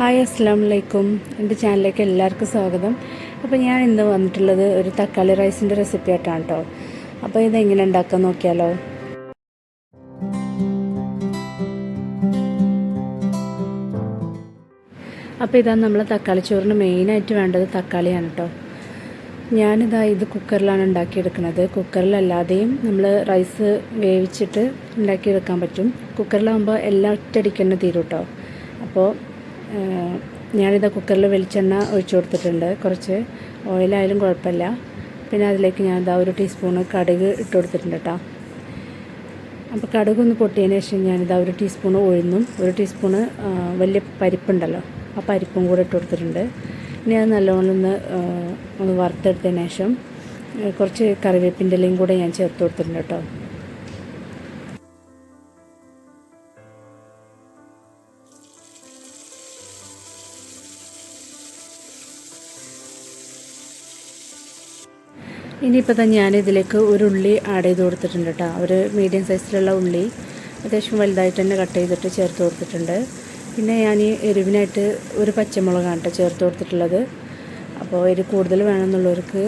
Hi അസ്സാം വലൈക്കും എന്റെ ചാനലിലേക്ക് എല്ലാവർക്കും സ്വാഗതം. അപ്പോൾ ഞാൻ ഇന്ന് വന്നിട്ടുള്ളത് ഒരു തക്കാളി റൈസിന്റെ റെസിപ്പി ആയിട്ടാണ് കേട്ടോ അപ്പോൾ ഇതെങ്ങനെ ഉണ്ടാക്കാൻ നോക്കിയാലോ? അപ്പോൾ ഇതാണ് നമ്മൾ തക്കാളി ചോറിന് മെയിനായിട്ട് വേണ്ടത് തക്കാളിയാണ് കേട്ടോ ഞാനിതാ ഇത് കുക്കറിലാണ് ഉണ്ടാക്കിയെടുക്കുന്നത്. കുക്കറിലല്ലാതെയും നമ്മൾ റൈസ് വേവിച്ചിട്ട് ഉണ്ടാക്കിയെടുക്കാൻ പറ്റും. കുക്കറിലാകുമ്പോൾ എല്ലാം ഒറ്റയടിക്ക് തന്നെ തീരും കേട്ടോ അപ്പോൾ ഞാനിത് കുക്കറിൽ വെളിച്ചെണ്ണ ഒഴിച്ചു കൊടുത്തിട്ടുണ്ട്. കുറച്ച് ഓയിലായാലും കുഴപ്പമില്ല. പിന്നെ അതിലേക്ക് ഞാൻ ഇതാ ഒരു ടീസ്പൂണ് കടുക് ഇട്ട് കൊടുത്തിട്ടുണ്ട് കേട്ടോ അപ്പോൾ കടുക് ഒന്ന് പൊട്ടിയതിന് ശേഷം ഞാനിതാ ഒരു ടീസ്പൂണ് ഉഴുന്നും ഒരു ടീസ്പൂണ് വലിയ പരിപ്പുണ്ടല്ലോ ആ പരിപ്പും കൂടെ ഇട്ട് കൊടുത്തിട്ടുണ്ട്. ഇനി അത് നല്ലോണം ഒന്ന് ഒന്ന് വറുത്തെടുത്തതിന് ശേഷം കുറച്ച് കറിവേപ്പിന്റെ ഇലയും കൂടെ ഞാൻ ചേർത്ത് കൊടുത്തിട്ടുണ്ട് കേട്ടോ ഇനിയിപ്പോൾ തന്നെ ഞാനിതിലേക്ക് ഒരു ഉള്ളി ആഡ് ചെയ്ത് കൊടുത്തിട്ടുണ്ട് കേട്ടോ ഒരു മീഡിയം സൈസിലുള്ള ഉള്ളി അത്യാവശ്യം വലുതായിട്ട് തന്നെ കട്ട് ചെയ്തിട്ട് ചേർത്ത് കൊടുത്തിട്ടുണ്ട്. പിന്നെ ഞാൻ ഈ എരിവിനായിട്ട് ഒരു പച്ചമുളകാണ് കേട്ടോ ചേർത്ത് കൊടുത്തിട്ടുള്ളത്. അപ്പോൾ എരിവ് കൂടുതൽ വേണമെന്നുള്ളവർക്ക്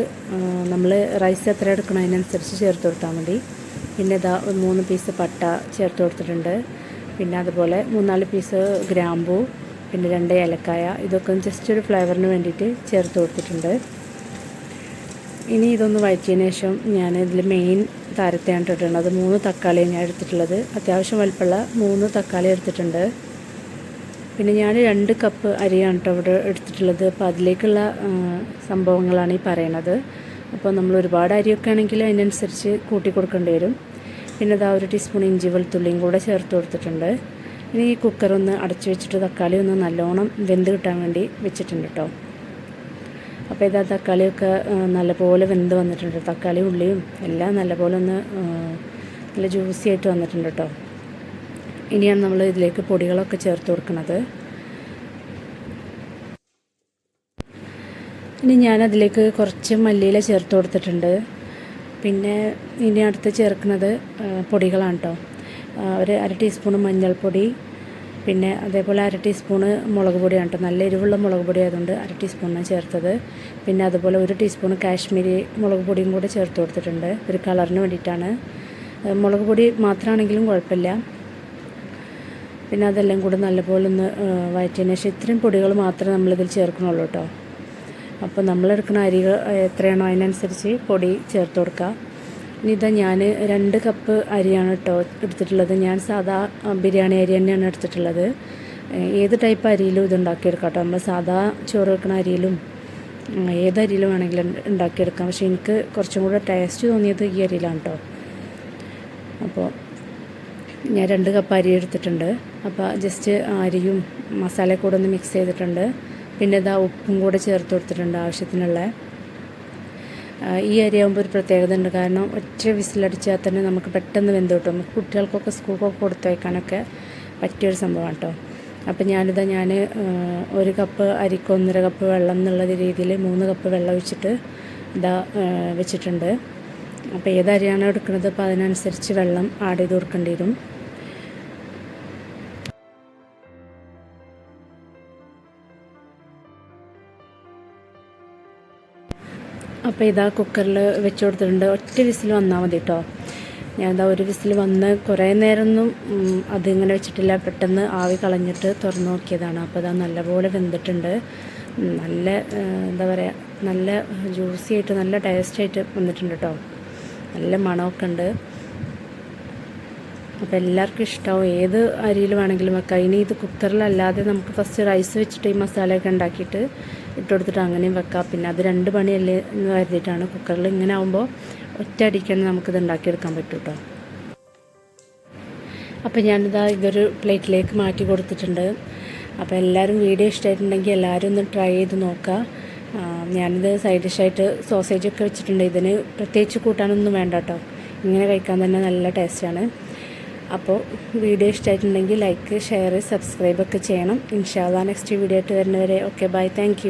നമ്മൾ റൈസ് എത്ര എടുക്കണം അതിനനുസരിച്ച് ചേർത്ത് കൊടുത്താൽ മതി. പിന്നെ ഇതാ മൂന്ന് പീസ് പട്ട ചേർത്ത് കൊടുത്തിട്ടുണ്ട്. പിന്നെ അതുപോലെ മൂന്നാൽ പീസ് ഗ്രാമ്പൂ പിന്നെ രണ്ട് ഏലക്കായ ഇതൊക്കെ ജസ്റ്റ് ഒരു ഫ്ലേവറിന് വേണ്ടിയിട്ട് ചേർത്ത് കൊടുത്തിട്ടുണ്ട്. ഇനി ഇതൊന്ന് വഴറ്റിയതിന് ശേഷം ഞാൻ ഇതിൽ മെയിൻ താരത്തെയാണ് ഇട്ടിട്ടുള്ളത്. മൂന്ന് തക്കാളിയാണ് ഞാൻ എടുത്തിട്ടുള്ളത്. അത്യാവശ്യം വലുപ്പമുള്ള മൂന്ന് തക്കാളി എടുത്തിട്ടുണ്ട്. പിന്നെ ഞാൻ രണ്ട് കപ്പ് അരിയാണ് കേട്ടോ ഇവിടെ എടുത്തിട്ടുള്ളത്. അപ്പോൾ അതിലേക്കുള്ള സംഭവങ്ങളാണ് ഈ പറയണത് അപ്പോൾ നമ്മൾ ഒരുപാട് അരിയൊക്കെ ആണെങ്കിൽ അതിനനുസരിച്ച് കൂട്ടി കൊടുക്കേണ്ടി വരും. പിന്നെ ഇതാ ഒരു ടീസ്പൂൺ ഇഞ്ചി വെളുത്തുള്ളിയും കൂടെ ചേർത്ത് കൊടുത്തിട്ടുണ്ട്. ഇനി ഈ കുക്കറൊന്ന് അടച്ചു വെച്ചിട്ട് തക്കാളി ഒന്ന് നല്ലോണം വെന്ത് കിട്ടാൻ വേണ്ടി വെച്ചിട്ടുണ്ട് കേട്ടോ. അപ്പോൾ ഇതാ തക്കാളിയൊക്കെ നല്ലപോലെ വെന്ത് വന്നിട്ടുണ്ട്. തക്കാളി ഉള്ളിയും എല്ലാം നല്ലപോലെ ഒന്ന് നല്ല ജ്യൂസി ആയിട്ട് വന്നിട്ടുണ്ട് കേട്ടോ ഇനിയാണ് നമ്മൾ ഇതിലേക്ക് പൊടികളൊക്കെ ചേർത്ത് കൊടുക്കുന്നത് ഇനി ഞാനതിലേക്ക് കുറച്ച് മല്ലിയില ചേർത്ത് കൊടുത്തിട്ടുണ്ട്. പിന്നെ ഇനി അടുത്ത് ചേർക്കുന്നത് പൊടികളാണ് കേട്ടോ ഒരു അര ടീസ്പൂൺ മഞ്ഞൾപ്പൊടി പിന്നെ അതേപോലെ അര ടീസ്പൂണ് മുളക് പൊടിയാണ് കേട്ടോ. നല്ല എരിവുള്ള മുളക് പൊടി ആയതുകൊണ്ട് അര ടീസ്പൂണാണ് ചേർത്തത്. പിന്നെ അതുപോലെ ഒരു ടീസ്പൂൺ കാശ്മീരി മുളക് പൊടിയും കൂടെ ചേർത്ത് കൊടുത്തിട്ടുണ്ട്. ഒരു കളറിന് വേണ്ടിയിട്ടാണ്. മുളക് പൊടി മാത്രമാണെങ്കിലും കുഴപ്പമില്ല. പിന്നെ അതെല്ലാം കൂടെ നല്ലപോലെ ഒന്ന് വഴറ്റിയതിന് ശേഷം ഇത്രയും പൊടികൾ മാത്രമേ നമ്മളിതിൽ ചേർക്കണുള്ളൂ കേട്ടോ. അപ്പോൾ നമ്മളെടുക്കുന്ന അരികൾ എത്രയാണോ അതിനനുസരിച്ച് പൊടി ചേർത്ത് കൊടുക്കുക. ഇനി ഇതാ ഞാൻ രണ്ട് കപ്പ് അരിയാണ് കേട്ടോ എടുത്തിട്ടുള്ളത്. ഞാൻ സാധാ ബിരിയാണി അരി തന്നെയാണ് എടുത്തിട്ടുള്ളത്. ഏത് ടൈപ്പ് അരിയിലും ഇത് ഉണ്ടാക്കിയെടുക്കാം നമ്മൾ സാധാ ചോറ് വെക്കുന്ന അരിയിലും ഏത് അരിയിലും വേണമെങ്കിലും ഉണ്ടാക്കിയെടുക്കാം. പക്ഷേ എനിക്ക് കുറച്ചും കൂടെ ടേസ്റ്റ് തോന്നിയത് ഈ അരിയിലാണ് കേട്ടോ അപ്പോൾ ഞാൻ രണ്ട് കപ്പ് അരി എടുത്തിട്ടുണ്ട്. അപ്പോൾ ജസ്റ്റ് അരിയും മസാല കൂടെ ഒന്ന് മിക്സ് ചെയ്തിട്ടുണ്ട്. പിന്നെ ഇതാ ഉപ്പും കൂടെ ചേർത്ത് കൊടുത്തിട്ടുണ്ട് ആവശ്യത്തിനുള്ള. ഈ ഏരിയ ആകുമ്പോൾ ഒരു പ്രത്യേകത ഉണ്ട് കാരണം ഒറ്റ വിസിലടിച്ചാൽ തന്നെ നമുക്ക് പെട്ടെന്ന് വെന്ത് കിട്ടും. നമുക്ക് കുട്ടികൾക്കൊക്കെ സ്കൂൾക്കൊക്കെ കൊടുത്തു വയ്ക്കാനൊക്കെ പറ്റിയൊരു സംഭവമാണ് കേട്ടോ അപ്പം ഞാനിതാ ഞാൻ ഒരു കപ്പ് അരിക്ക് ഒന്നര കപ്പ് വെള്ളം എന്നുള്ള രീതിയിൽ മൂന്ന് കപ്പ് വെള്ളം ഒഴിച്ചിട്ട് ഇതാ വെച്ചിട്ടുണ്ട്. അപ്പോൾ ഏത് അരിയാണോ എടുക്കുന്നത് അപ്പോൾ അതിനനുസരിച്ച് വെള്ളം ആഡ് ചെയ്ത് കൊടുക്കേണ്ടി വരും. അപ്പോൾ ഇതാ കുക്കറിൽ വെച്ച് കൊടുത്തിട്ടുണ്ട്. ഒറ്റ വിസിൽ വന്നാൽ മതി കേട്ടോ ഞാൻ ഇതാ ഒരു വിസിൽ വന്ന് കുറേ നേരമൊന്നും അതിങ്ങനെ വെച്ചിട്ടില്ല. പെട്ടെന്ന് ആവി കളഞ്ഞിട്ട് തുറന്നു നോക്കിയതാണ്. അപ്പോൾ ഇതാ നല്ലപോലെ വെന്തിട്ടുണ്ട്. നല്ല എന്താ പറയുക നല്ല ജ്യൂസി ആയിട്ട് നല്ല ടേസ്റ്റായിട്ട് വന്നിട്ടുണ്ട് കേട്ടോ നല്ല മണമൊക്കെ ഉണ്ട്. അപ്പോൾ എല്ലാവർക്കും ഇഷ്ടമാവും ഏത് അരിയിൽ വേണമെങ്കിലും വെക്കാം. ഇനി ഇത് കുക്കറിലല്ലാതെ നമുക്ക് ഫസ്റ്റ് റൈസ് വെച്ചിട്ട് ഈ മസാലയൊക്കെ ഉണ്ടാക്കിയിട്ട് ഇട്ട് കൊടുത്തിട്ട് അങ്ങനെയും വെക്കാം. പിന്നെ അത് രണ്ട് പണിയല്ലേ എന്ന് കരുതിയിട്ടാണ് കുക്കറിൽ ഇങ്ങനെ ആകുമ്പോൾ ഒറ്റ അടിക്കാണ് നമുക്കിത് ഉണ്ടാക്കിയെടുക്കാൻ പറ്റും കേട്ടോ അപ്പോൾ ഞാനിതാ ഇതൊരു പ്ലേറ്റിലേക്ക് മാറ്റി കൊടുത്തിട്ടുണ്ട്. അപ്പോൾ എല്ലാവരും വീഡിയോ ഇഷ്ടമായിട്ടുണ്ടെങ്കിൽ എല്ലാവരും ഒന്ന് ട്രൈ ചെയ്ത് നോക്കുക. ഞാനിത് സൈഡ് ഡിഷായിട്ട് സോസേജൊക്കെ വെച്ചിട്ടുണ്ട്. ഇതിന് പ്രത്യേകിച്ച് കൂട്ടാനൊന്നും വേണ്ട കേട്ടോ ഇങ്ങനെ കഴിക്കാൻ തന്നെ നല്ല ടേസ്റ്റാണ് അപ്പോൾ വീഡിയോ ഇഷ്ടമായിട്ടുണ്ടെങ്കിൽ ലൈക്ക് ഷെയർ സബ്സ്ക്രൈബ് ഒക്കെ ചെയ്യണം. ഇൻഷാല്ല നെക്സ്റ്റ് വീഡിയോ ആയിട്ട് വരുന്നവരെ. Okay bye thank